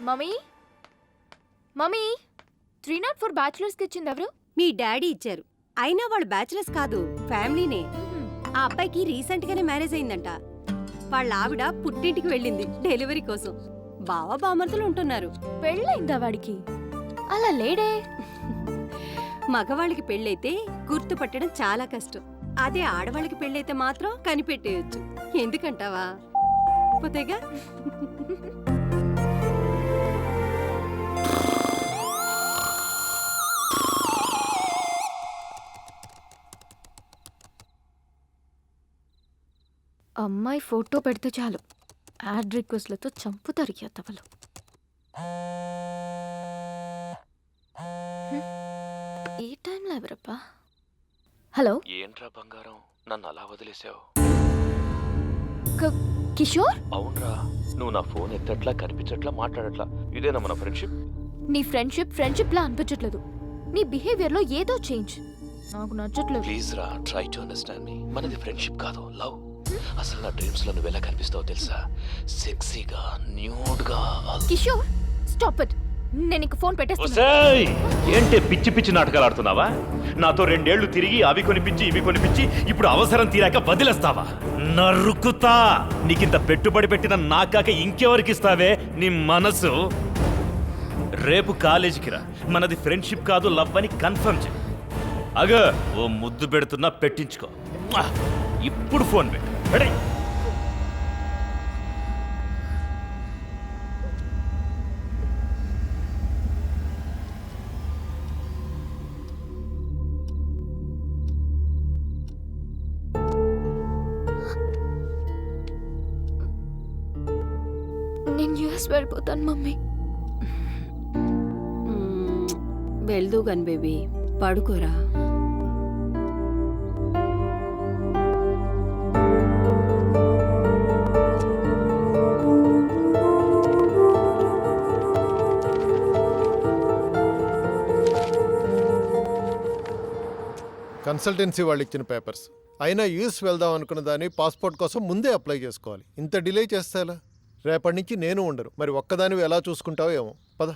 Mummy? Mummy three not four బ్యాచులర్స్కి ఇచ్చింది ఎవరు? మీ daddy ఇచ్చారు. అయినా వాళ్ళు బ్యాచిలర్స్ కాదు ఫ్యామిలీనే. ఆ అబ్బాయికి రీసెంట్ గానే మ్యారేజ్ అయిందంట. వాళ్ళ ఆవిడ పుట్టింటికి వెళ్ళింది డెలివరీ కోసం. బావ బామర్తులు ఉంటున్నారు. పెళ్ళైందా వాడికి? అలా లేడే. మగవాళ్ళకి పెళ్ళైతే గుర్తుపట్టడం చాలా కష్టం. అదే ఆడవాళ్ళకి పెళ్ళైతే మాత్రం కనిపెట్టేయొచ్చు. ఎందుకంటావా? పోతేగా? అమ్మాయి ఫోటో పెడితే చాలు. యాడ్ రిక్వెస్ట్లతో చంపుతారు ఈ అత్తవలు హ్మ్. ఈ టైంలో ఎవరప్పా హలో? ఏంట్రా బంగారం? నన్ను అలా వదిలేసావు. క- కిషోర్? అవునరా. నువ్వు నా ఫోన్ ఎత్తట్లా కనిపించట్లా మాట్లాడట్లా. ఇదేనా మన ఫ్రెండ్షిప్? నీ ఫ్రెండ్షిప్ ఫ్రెండ్షిప్ లా అనిపించట్లేదు. నీ బిహేవియర్లో ఏదో చేంజ్. నాకు నచ్చట్లేదు. ప్లీజ్ రా ట్రై టు అండర్స్టాండ్ మీ. మనది ఫ్రెండ్షిప్ కాదు లవ్. అసలు నా డ్రీమ్స్లో నువ్వు ఎలా కనిపిస్తావో తెలుసా? సెక్సీగా న్యూడ్గా కిషోర్ స్టాప్ ఇట్ నేను ఇంక ఫోన్ పెట్టేస్తున్నా. ఒసేయ్! ఏంటి పిచ్చి పిచ్చి నాటకాలు ఆడుతున్నావా నాతో రెండేళ్ళు తిరిగి అవి కొనిపించి ఇవి కొనిపించి ఇప్పుడు అవసరం తీరాక వదిలేస్తావా? నరుకుతా! నీకింత పెట్టుబడి పెట్టిన నాకాక ఇంకెవరికి ఇస్తావే నీ మనసు! రేపు కాలేజీకి రా. మనది ఫ్రెండ్షిప్ కాదు లవ్ అని కన్ఫర్మ్ చేయి. అగ ఓ ముద్దు పెడుతున్నా పెట్టించుకో! ఇప్పుడు ఫోన్ పెట్టు. రెడీ. నేను యూఎస్ వెళ్ళిపోతాను మమ్మీ. మ్మ్. వెళ్దు గన్ బేబీ పడుకోరా. కన్సల్టెన్సీ వాళ్ళు ఇచ్చిన పేపర్స్. అయినా యూఎస్ వెళ్దాం అనుకున్న దాన్ని పాస్పోర్ట్ కోసం ముందే అప్లై చేసుకోవాలి. ఇంత డిలే చేస్తే ఎలా? రేపటి నుంచి నేను ఉండరు మరి ఒక్కదానివి ఎలా చూసుకుంటావో ఏమో. పద.